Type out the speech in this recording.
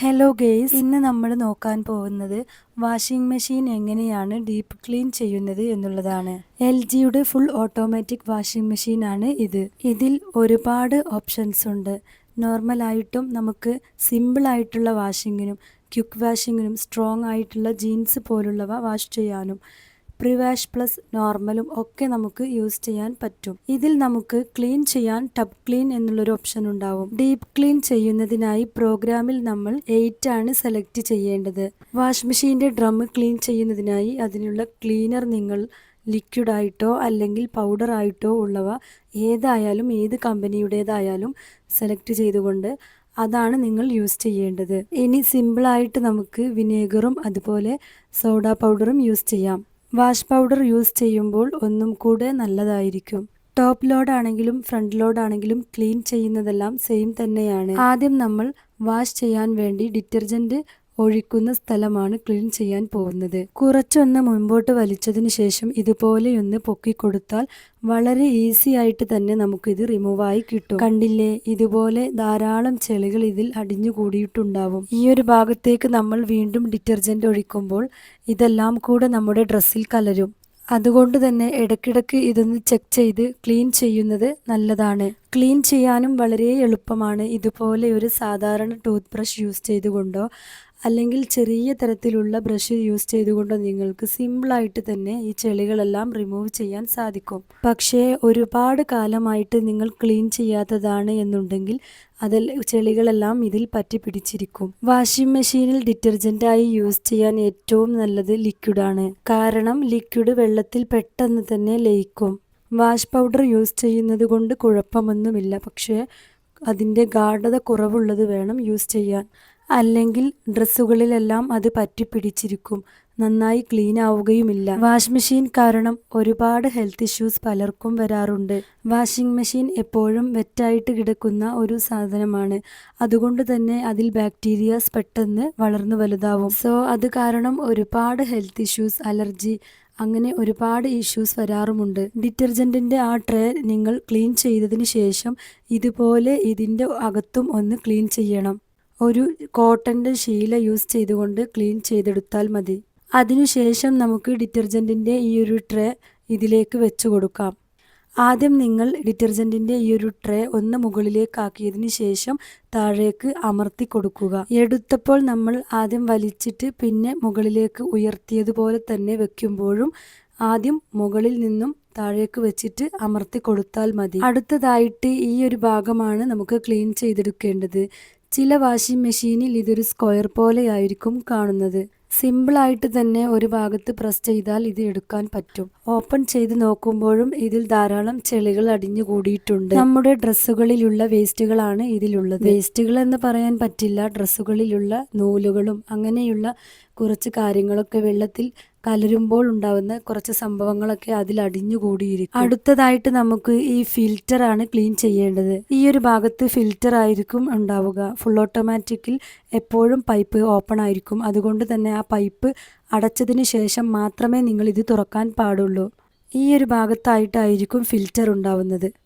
Hello guys ഇന്ന് നമ്മൾ നോക്കാൻ പോകുന്നത് വാഷിംഗ് മെഷീൻ എങ്ങനെയാണ് ഡീപ്പ് ക്ലീൻ ചെയ്യുന്നത് എന്നുള്ളതാണ്. എൽ ജിയുടെ ഫുൾ ഓട്ടോമാറ്റിക് വാഷിംഗ് മെഷീനാണ് ഇത്. ഇതിൽ ഒരുപാട് ഓപ്ഷൻസ് ഉണ്ട്. നോർമലായിട്ടും നമുക്ക് സിമ്പിൾ ആയിട്ടുള്ള വാഷിങ്ങിനും ക്യുക്ക് വാഷിങ്ങിനും സ്ട്രോങ് ആയിട്ടുള്ള ജീൻസ് പോലുള്ളവ വാഷ് ചെയ്യാനും. പ്രിവാഷ് പ്ലസ് നോർമലും ഒക്കെ നമുക്ക് യൂസ് ചെയ്യാൻ പറ്റും. ഇതിൽ നമുക്ക് ക്ലീൻ ചെയ്യാൻ ടബ് ക്ലീൻ എന്നുള്ളൊരു ഓപ്ഷൻ ഉണ്ടാവും. ഡീപ് ക്ലീൻ ചെയ്യുന്നതിനായി പ്രോഗ്രാമിൽ നമ്മൾ എയ്റ്റ് ആണ് സെലക്ട് ചെയ്യേണ്ടത്. വാഷ് മെഷീന്റെ ഡ്രം ക്ലീൻ ചെയ്യുന്നതിനായി അതിനുള്ള ക്ലീനർ നിങ്ങൾ ലിക്വിഡ് ആയിട്ടോ അല്ലെങ്കിൽ പൗഡർ ആയിട്ടോ ഉള്ളവ ഏതായാലും ഏത് കമ്പനിയുടേതായാലും സെലക്ട് ചെയ്തുകൊണ്ട് അതാണ് നിങ്ങൾ യൂസ് ചെയ്യേണ്ടത്. ഇനി സിമ്പിളായിട്ട് നമുക്ക് വിനേഗറും അതുപോലെ സോഡ പൗഡറും യൂസ് ചെയ്യാം. വാഷ് പൗഡർ യൂസ് ചെയ്യുമ്പോൾ ഒന്നും കൂടെ നല്ലതായിരിക്കും. ടോപ്പ് ലോഡ് ആണെങ്കിലും ഫ്രണ്ട് ലോഡ് ആണെങ്കിലും ക്ലീൻ ചെയ്യുന്നതെല്ലാം സെയിം തന്നെയാണ്. ആദ്യം നമ്മൾ വാഷ് ചെയ്യാൻ വേണ്ടി ഡിറ്റർജന്റ് ഒഴിക്കുന്ന സ്ഥലമാണ് ക്ലീൻ ചെയ്യാൻ പോകുന്നത്. കുറച്ചൊന്ന് മുൻപോട്ട് വലിച്ചതിന് ശേഷം ഇതുപോലെയൊന്ന് പൊക്കിക്കൊടുത്താൽ വളരെ ഈസി ആയിട്ട് തന്നെ നമുക്കിത് റിമൂവായി കിട്ടും. കണ്ടില്ലേ? ഇതുപോലെ ധാരാളം ചെളികൾ ഇതിൽ അടിഞ്ഞു കൂടിയിട്ടുണ്ടാവും. ഈ ഒരു ഭാഗത്തേക്ക് നമ്മൾ വീണ്ടും ഡിറ്റർജന്റ് ഒഴിക്കുമ്പോൾ ഇതെല്ലാം കൂടെ നമ്മുടെ ഡ്രസ്സിൽ കലരും. അതുകൊണ്ട് തന്നെ ഇടയ്ക്കിടയ്ക്ക് ഇതൊന്ന് ചെക്ക് ചെയ്ത് ക്ലീൻ ചെയ്യുന്നത് നല്ലതാണ്. ക്ലീൻ ചെയ്യാനും വളരെ എളുപ്പമാണ്. ഇതുപോലെ ഒരു സാധാരണ ടൂത്ത് ബ്രഷ് യൂസ് ചെയ്തുകൊണ്ടോ അല്ലെങ്കിൽ ചെറിയ തരത്തിലുള്ള ബ്രഷ് യൂസ് ചെയ്തുകൊണ്ട് നിങ്ങൾക്ക് സിമ്പിളായിട്ട് തന്നെ ഈ ചെളികളെല്ലാം റിമൂവ് ചെയ്യാൻ സാധിക്കും. പക്ഷേ ഒരുപാട് കാലമായിട്ട് നിങ്ങൾ ക്ലീൻ ചെയ്യാത്തതാണ് എന്നുണ്ടെങ്കിൽ അതിൽ ചെളികളെല്ലാം ഇതിൽ പറ്റി പിടിച്ചിരിക്കും. വാഷിംഗ് മെഷീനിൽ ഡിറ്റർജന്റായി യൂസ് ചെയ്യാൻ ഏറ്റവും നല്ലത് ലിക്വിഡാണ് കാരണം ലിക്വിഡ് വെള്ളത്തിൽ പെട്ടെന്ന് തന്നെ ലയിക്കും. വാഷ് പൗഡർ യൂസ് ചെയ്യുന്നത് കൊണ്ട് കുഴപ്പമൊന്നുമില്ല. പക്ഷേ അതിന്റെ ഗാഠത കുറവുള്ളത് വേണം യൂസ് ചെയ്യാൻ. അല്ലെങ്കിൽ ഡ്രസ്സുകളിലെല്ലാം അത് പറ്റിപ്പിടിച്ചിരിക്കും നന്നായി ക്ലീൻ ആവുകയുമില്ല. വാഷ് മെഷീൻ കാരണം ഒരുപാട് ഹെൽത്ത് ഇഷ്യൂസ് പലർക്കും വരാറുണ്ട്. വാഷിംഗ് മെഷീൻ എപ്പോഴും വെറ്റായിട്ട് കിടക്കുന്ന ഒരു സാധനമാണ്. അതുകൊണ്ട് തന്നെ അതിൽ ബാക്ടീരിയാസ് പെട്ടെന്ന് വളർന്നു വലുതാവും. സോ അത് കാരണം ഒരുപാട് ഹെൽത്ത് ഇഷ്യൂസ് അലർജി അങ്ങനെ ഒരുപാട് ഇഷ്യൂസ് വരാറുമുണ്ട്. ഡിറ്റർജന്റിന്റെ ആ ട്രേ നിങ്ങൾ ക്ലീൻ ചെയ്തതിന് ശേഷം ഇതുപോലെ ഇതിന്റെ അകത്തും ഒന്ന് ക്ലീൻ ചെയ്യണം. ഒരു കോട്ടന്റെ ശീല യൂസ് ചെയ്തുകൊണ്ട് ക്ലീൻ ചെയ്തെടുത്താൽ മതി. അതിനുശേഷം നമുക്ക് ഡിറ്റർജന്റിന്റെ ഈ ഒരു ട്രേ ഇതിലേക്ക് വെച്ച് കൊടുക്കാം. ആദ്യം നിങ്ങൾ ഡിറ്റർജന്റിന്റെ ഈ ഒരു ട്രേ ഒന്ന് മുകളിലേക്കാക്കിയതിന് ശേഷം താഴേക്ക് അമർത്തി കൊടുക്കുക. എടുത്തപ്പോൾ നമ്മൾ ആദ്യം വലിച്ചിട്ട് പിന്നെ മുകളിലേക്ക് ഉയർത്തിയതുപോലെ തന്നെ വെക്കുമ്പോഴും ആദ്യം മുകളിൽ നിന്നും താഴേക്ക് വെച്ചിട്ട് അമർത്തി കൊടുത്താൽ മതി. അടുത്തതായിട്ട് ഈ ഒരു ഭാഗമാണ് നമുക്ക് ക്ലീൻ ചെയ്തെടുക്കേണ്ടത്. ചില വാഷിംഗ് മെഷീനിൽ ഇതൊരു സ്ക്വയർ പോലെയായിരിക്കും കാണുന്നത്. സിമ്പിളായിട്ട് തന്നെ ഒരു ഭാഗത്ത് പ്രസ് ചെയ്താൽ ഇത് എടുക്കാൻ പറ്റും. ഓപ്പൺ ചെയ്ത് നോക്കുമ്പോഴും ഇതിൽ ധാരാളം ചെളികൾ അടിഞ്ഞു കൂടിയിട്ടുണ്ട്. നമ്മുടെ ഡ്രസ്സുകളിലുള്ള വേസ്റ്റുകളാണ് ഇതിലുള്ളത്. വേസ്റ്റുകൾ എന്ന് പറയാൻ പറ്റില്ല. ഡ്രസ്സുകളിലുള്ള നൂലുകളും അങ്ങനെയുള്ള കുറച്ച് കാര്യങ്ങളൊക്കെ വെള്ളത്തിൽ കലരുമ്പോൾ ഉണ്ടാവുന്ന കുറച്ച് സംഭവങ്ങളൊക്കെ അതിൽ അടിഞ്ഞുകൂടിയിരിക്കും അടുത്തതായിട്ട് നമുക്ക് ഈ ഫിൽറ്റർ ആണ് ക്ലീൻ ചെയ്യേണ്ടത്. ഈ ഒരു ഭാഗത്ത് ഫിൽറ്റർ ആയിരിക്കും ഉണ്ടാവുക. ഫുൾ ഓട്ടോമാറ്റിക്കിൽ എപ്പോഴും പൈപ്പ് ഓപ്പൺ ആയിരിക്കും. അതുകൊണ്ട് തന്നെ ആ പൈപ്പ് അടച്ചതിന് ശേഷം മാത്രമേ നിങ്ങൾ ഇത് തുറക്കാൻ പാടുള്ളൂ. ഈ ഒരു ഭാഗത്തായിട്ടായിരിക്കും ഫിൽറ്റർ ഉണ്ടാവുന്നത്.